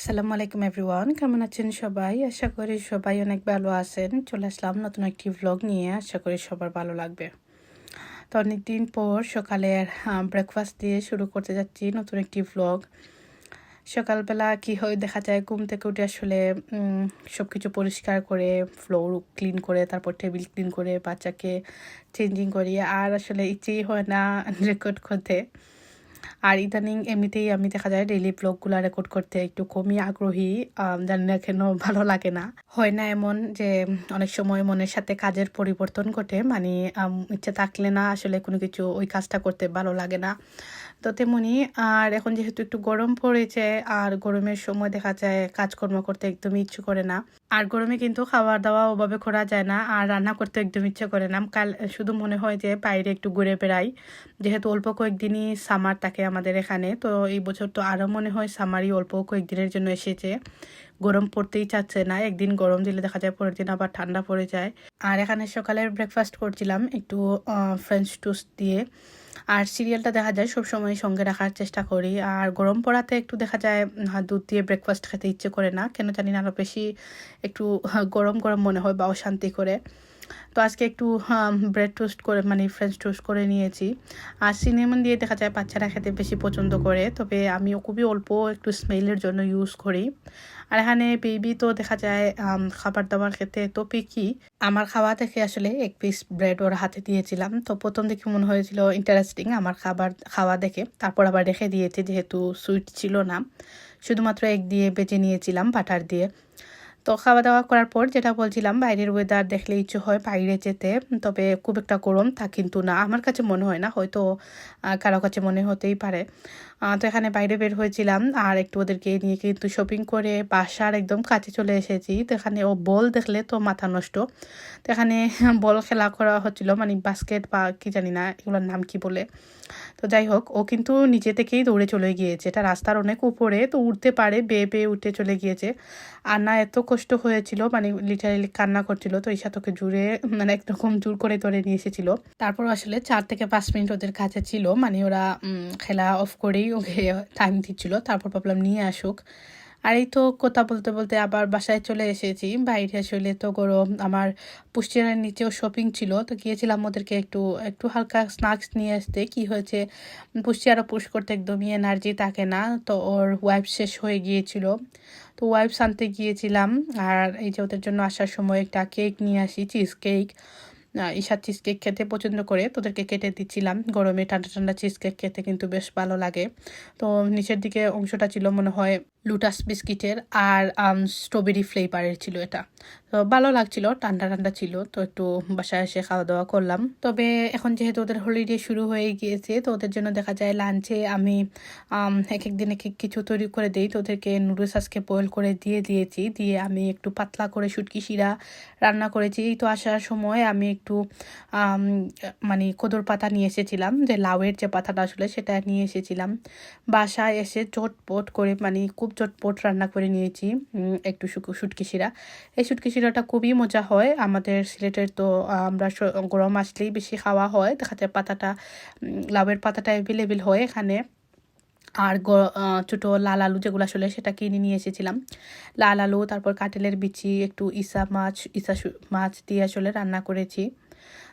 আসসালামু আলাইকুম এভরিওয়ান, কেমন আছেন সবাই? আশা করি সবাই অনেক ভালো আছেন। চলে আসলাম নতুন একটি ভ্লগ নিয়ে, আশা করি সবার ভালো লাগবে। তো অনেকদিন পর সকালের ব্রেকফাস্ট দিয়ে শুরু করতে যাচ্ছি নতুন একটি ভ্লগ সকালবেলা কি হয়, দেখা যায় ঘুম থেকে উঠে আসলে সব কিছু পরিষ্কার করে ফ্লোর ক্লিন করে, তারপর টেবিল ক্লিন করে, বাচ্চাকে চেঞ্জিং করি। আর আসলে ইচ্ছেই হয় না রেকর্ড করতে। আর ইদানিং এমনিতেই আমি দেখা যায় ডেইলি ব্লগগুলো রেকর্ড করতে একটু কমই আগ্রহী জানি না কেন ভালো লাগে না। হয় না এমন যে অনেক সময় মনের সাথে কাজের পরিবর্তন ঘটে মানে ইচ্ছে থাকলে না আসলে কোনো কিছু ওই কাজটা করতে ভালো লাগে না। তো তেমনি আর এখন যেহেতু একটু গরম পড়েছে, আর গরমের সময় দেখা যায় কাজকর্ম করতে একদমই ইচ্ছে করে না। আর গরমে কিন্তু খাবার দাওয়া ওভাবে করা যায় না, আর রান্না করতে একদম ইচ্ছে করে না। কাল শুধু মনে হয় যে বাইরে একটু ঘুরে বেড়াই। যেহেতু অল্প কয়েকদিনই সামার থাকে আমাদের এখানে, তো এই বছর তো আরও মনে হয় সামারই অল্প কয়েকদিনের জন্য এসেছে। গরম পড়তেই চাচ্ছে না, একদিন গরম দিলে দেখা যায় পরের দিন আবার ঠান্ডা পড়ে যায়। আর এখানে সকালের ব্রেকফাস্ট করছিলাম একটু ফ্রেঞ্চ টোস্ট দিয়ে। আর সিরিয়ালটা দেখা যায় সব সময় সঙ্গে রাখার চেষ্টা করি। আর গরম পড়াতে একটু দেখা যায় দুধ দিয়ে ব্রেকফাস্ট খেতে ইচ্ছে করে না। কেন জানি না আরও বেশি একটু গরম গরম মনে হয় বা অশান্তি করে। তো আজকে একটু ব্রেড টোস্ট করে মানে ফ্রেঞ্চ টোস্ট করে নিয়েছি। আর সিনেমন দিয়ে দেখা যায় বাচ্চারা খেতে বেশি পছন্দ করে, তবে আমিও খুবই অল্প একটু স্মেলের জন্য ইউজ করি। আর এখানে বেবি তো দেখা যায় খাবার দাবার খেতে তো পিকি আমার খাওয়া দেখে আসলে এক পিস ব্রেড ওর হাতে দিয়েছিলাম। তো প্রথম দেখে মনে হয়েছিল ইন্টারেস্টিং আমার খাবার, খাওয়া দেখে। তারপর আবার রেখে দিয়েছে, যেহেতু সুইট ছিল না। শুধুমাত্র এক দিয়ে বেঁচে নিয়েছিলাম বাটার দিয়ে। তো খাওয়া দাওয়া করার পর যেটা বলছিলাম, বাইরের ওয়েদার দেখলে ইচ্ছে হয় বাইরে যেতে, তবে খুব একটা গরম তা কিন্তু না। আমার কাছে মনে হয় না, হয়তো কারও কাছে মনে হতেই পারে। তো এখানে বাইরে বের হয়েছিলাম আর একটু ওদেরকে নিয়ে কিন্তু শপিং করে বাসার একদম কাছে চলে এসেছি। তো এখানে ও বল দেখলে তো মাথা নষ্ট। তো এখানে বল খেলা করা হচ্ছিল মানে বাস্কেট বা কি জানি না এগুলোর নাম কি বলে। তো যাই হোক, ও কিন্তু নিচে থেকেই দৌড়ে চলে গিয়েছে। এটা রাস্তার অনেক উপরে, তো উঠতে পারে, বেয়ে বেয়ে উঠে চলে গিয়েছে। আর না, এত কষ্ট হয়েছিল মানে লিটারেলি কান্না করছিল, তো ঈশা তোকে জুড়ে মানে একরকম জোর করে ধরে নিয়ে এসেছিল। তারপর আসলে চার থেকে পাঁচ মিনিট ওদের কাছে ছিল মানে ওরা খেলা অফ করেই ওকে টাইম দিচ্ছিল, তারপর ভাবলাম নিয়ে আসুক। আর এই তো কথা বলতে বলতে আবার বাসায় চলে এসেছি। বাইরে আসলে তো গরম আমার পুষ্টিয়ারের নিচেও শপিং ছিল, তো গিয়েছিলাম ওদেরকে একটু একটু হালকা স্ন্যাক্স নিয়ে আসতে। কি হয়েছে? পুষ্টিয়ারও পুশ করতে একদমই এনার্জি থাকে না, তো ওর ওয়াইফ শেষ হয়ে গিয়েছিল। তো ওয়াইফ আনতে গিয়েছিলাম, আর এই যে ওদের জন্য আসার সময় একটা কেক নিয়ে আসি cheese cake Isha cheese cake খেতে পছন্দ করে, তোদেরকে কেটে দিচ্ছিলাম। গরমে ঠান্ডা ঠান্ডা চিজ কেক খেতে কিন্তু বেশ ভালো লাগে। তো নিচের দিকে অংশটা ছিল মনে হয় লুটাস বিস্কিটের আর স্ট্রবেরি ফ্লেভারের ছিল এটা। তো ভালো লাগছিল, ঠান্ডা ঠান্ডা ছিল, তো একটু বাসায় এসে খাওয়া দাওয়া করলাম। তবে এখন যেহেতু ওদের হলিডে শুরু হয়ে গিয়েছে, তো ওদের জন্য দেখা যায় লাঞ্চে আমি এক এক দিন এক এক কিছু তৈরি করে দিই। তো ওদেরকে নুডলস আজকে বয়েল করে দিয়ে দিয়েছি, দিয়ে আমি একটু পাতলা করে শুটকি শিরা রান্না করেছি। তো আসার সময় আমি একটু মানে কোদর পাতা নিয়ে এসেছিলাম, যে লাউয়ের যে পাতাটা আসলে সেটা নিয়ে এসেছিলাম। বাসায় এসে চটপট করে মানে খুব চটপট রান্না করে নিয়েছি একটু শুটকি শিরা। এই শুটকি শিরাটা খুবই মজা হয়। আমাদের সিলেটের তো আমরা গরম আসলেই বেশি খাওয়া হয়। দেখাতে পাতাটা লাউয়ের পাতাটা অ্যাভেলেবেল হয় এখানে। আর গ ছোটো লাল আলু যেগুলো আসলে সেটা কিনে নিয়ে এসেছিলাম। লাল আলু, তারপর কাটেলের বিচি, একটু ইসা মাছ ইসা মাছ দিয়ে আসলে রান্না করেছি।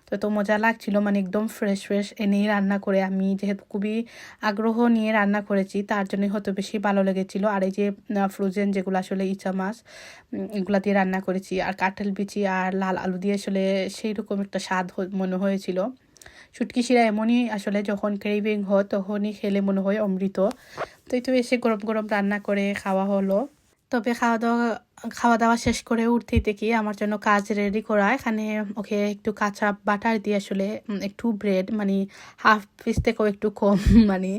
তো তো মজা লাগছিল মানে একদম ফ্রেশ ফ্রেশ এনেই রান্না করে। আমি যেহেতু খুবই আগ্রহ নিয়ে রান্না করেছি, তার জন্যই হয়তো বেশি ভালো লেগেছিল। আর এই যে ফ্রোজেন যেগুলো আসলে ইচা মাছ এগুলা দিয়ে রান্না করেছি। আর কাঁঠাল বিচি আর লাল আলু দিয়ে আসলে সেই রকম একটা স্বাদ মনে হয়েছিল। শুটকি শিরা এমনই আসলে যখন ক্রেভিং হয়, তখনই খেলে মনে হয় অমৃত। তো এই তো এসে গরম গরম রান্না করে খাওয়া হলো। তবে খাওয়া দাওয়া খাওয়া দাওয়া শেষ করে উঠতেই দেখি আমার জন্য কাজ রেডি করা। এখানে ওকে একটু কাঁচা বাটার দিয়ে আসলে একটু ব্রেড মানে হাফ পিস থেকেও একটু কম মানে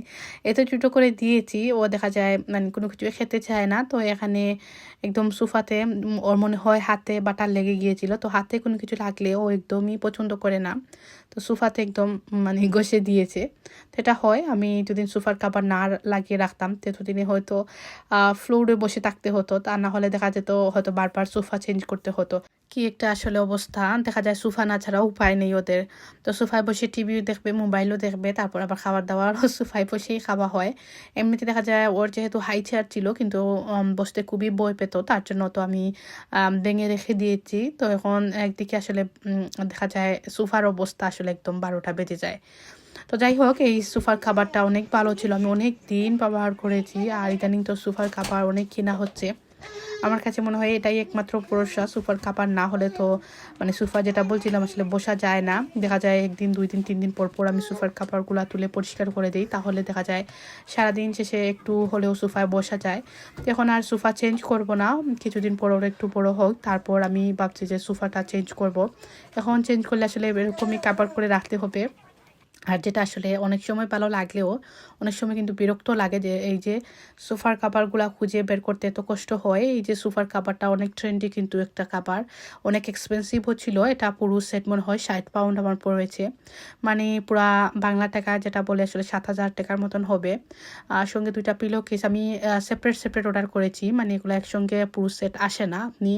এত ছোটো করে দিয়েছি। ও দেখা যায় মানে কোনো কিছু খেতে চায় না। তো এখানে একদম সোফাতে ওর মনে হয় হাতে বাটার লেগে গিয়েছিল। তো হাতে কোনো কিছু লাগলে ও একদমই পছন্দ করে না। তো সোফাতে একদম মানে ঘষে দিয়েছে। সেটা হয়, আমি যদি সোফার কাবার না লাগিয়ে রাখতাম। ততদিনে হয়তো ফ্লোরে বসে থাকতে হতো। তা না হলে দেখা যেত তো হয়তো বারবার সোফা চেঞ্জ করতে হতো। কি একটা আসলে অবস্থা। দেখা যায় সোফা না ছাড়া উপায় নেই ওদের। তো সোফায় বসে টিভিও দেখবে মোবাইলও দেখবে তারপর আবার খাবার দাবারও সোফায় বসেই খাওয়া হয়। এমনিতে দেখা যায় ওর যেহেতু হাই চেয়ার ছিল কিন্তু বসতে খুবই বই পেত। তার জন্য তো আম, ভেঙে রেখে দিয়েছি। তো এখন একদিকে আসলে দেখা যায় সোফার অবস্থা আসলে একদম বারোটা বেজে যায়। তো যাই হোক এই সোফার খাবারটা অনেক ভালো ছিল। আমি অনেক দিন ব্যবহার করেছি। আর ইদানিং তো সোফার খাবার অনেক কেনা হচ্ছে। আমার কাছে মনে হয় এটাই একমাত্র ভরসা সুপার কাপার না হলে তো মানে সুফা যেটা বলছিলাম আসলে বসা যায় না। দেখা যায় একদিন, দুই দিন, তিন দিন পর পর আমি সুফার কাপড়গুলো তুলে পরিষ্কার করে দিই। তাহলে দেখা যায় সারাদিন শেষে একটু হলেও সুফায় বসা যায়। এখন আর সুফা চেঞ্জ করব না। কিছুদিন পর ওর একটু বড় হোক, তারপর আমি ভাবছি যে সুফাটা চেঞ্জ করব। এখন চেঞ্জ করলে আসলে এরকমই কাপড় করে রাখতে হবে। আর যেটা আসলে অনেক সময় ভালো লাগলেও, অনেক সময় কিন্তু বিরক্ত লাগে যে এই যে সোফার কাপড়গুলা খুঁজে বের করতে এত কষ্ট হয়। এই যে সোফার কাপড়টা অনেক ট্রেন্ডি কিন্তু একটা কাপড় অনেক এক্সপেন্সিভ হচ্ছিল এটা পুরো সেট মনে হয় ষাট পাউন্ড আমার পড়েছে। মানে পুরা বাংলা টাকা যেটা বলে আসলে সাত হাজার টাকার মতন হবে। আর সঙ্গে দুইটা পিলো কেস আমি সেপারেট সেপারেট অর্ডার করেছি। মানে এগুলো একসঙ্গে পুরো সেট আসে না। আপনি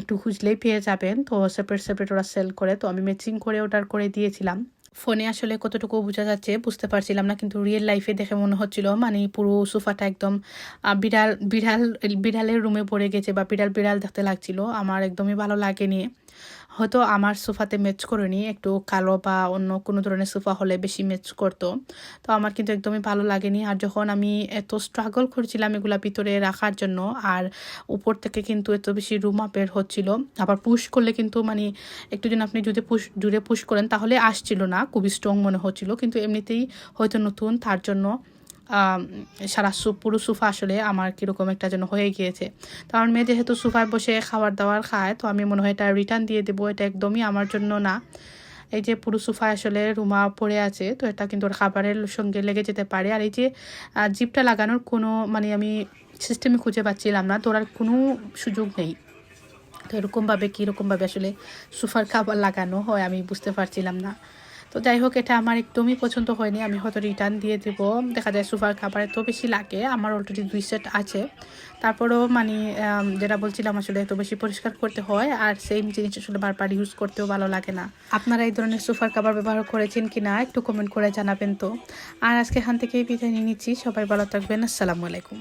একটু খুঁজলেই পেয়ে যাবেন। তো সেপারেট সেপারেট ওরা সেল করে। তো আমি ম্যাচিং করে অর্ডার করে দিয়েছিলাম। ফোনে আসলে কতটুকু বোঝা যাচ্ছে বুঝতে পারছিলাম না, কিন্তু রিয়েল লাইফে দেখে মনে হচ্ছিল মানে পুরো সোফাটা একদম বিড়াল বিড়াল, বিড়ালের রুমে পড়ে গেছে বা বিড়াল বিড়াল দেখতে লাগছিল, আমার একদমই ভালো লাগেনি। হয়তো আমার সোফাতে ম্যাচ করেনি একটু কালো বা অন্য কোনো ধরনের সোফা হলে বেশি ম্যাচ করতো। তো আমার কিন্তু একদমই ভালো লাগেনি। আর যখন আমি এত স্ট্রাগল করছিলাম এগুলা ভিতরে রাখার জন্য, আর উপর থেকে কিন্তু এত বেশি রুমা বের হচ্ছিল, আবার পুশ করলে কিন্তু মানে একটু যেন আপনি যদি পুশ জুড়ে পুশ করেন তাহলে আসছিল না, খুবই স্ট্রং মনে হচ্ছিল। কিন্তু এমনিতেই হয়তো নতুন, তার জন্য সারা সু, পুরো সোফা আসলে আমার কীরকম একটা যেন হয়ে গিয়েছে। কারণ মেয়ে যেহেতু সোফায় বসে খাবার দাবার খায়, তো আমি মনে হয় এটা রিটার্ন দিয়ে দেবো, এটা একদমই আমার জন্য না। এই যে পুরো সোফা আসলে রুমা পড়ে আছে, তো এটা কিন্তু ওর খাবারের সঙ্গে লেগে যেতে পারে। আর এই যে জিপটা লাগানোর কোনো মানে আমি সিস্টেমে খুঁজে পাচ্ছিলাম না, তো ওর কোনো সুযোগ নেই। তো এরকমভাবে কীরকমভাবে আসলে সোফার খাবার লাগানো হয় আমি বুঝতে পারছিলাম না। তো যাই হোক, এটা আমার একদমই পছন্দ হয়নি। আমি হয়তো রিটার্ন দিয়ে দেব। দেখা যায় সোফার খাবার এত বেশি লাগে। আমার অলরেডি দুই সেট আছে। তারপরেও মানে যেটা বলছিলাম, আসলে এত বেশি পরিষ্কার করতে হয় আর সেম জিনিস আসলে বারবার ইউজ করতেও ভালো লাগে না। আপনারা এই ধরনের সোফার খাবার ব্যবহার করেছেন কি না একটু কমেন্ট করে জানাবেন তো। আর আজকে এখান থেকেই বিদায় নিয়ে নিচ্ছি। সবাই ভালো থাকবেন। আসসালামু আলাইকুম।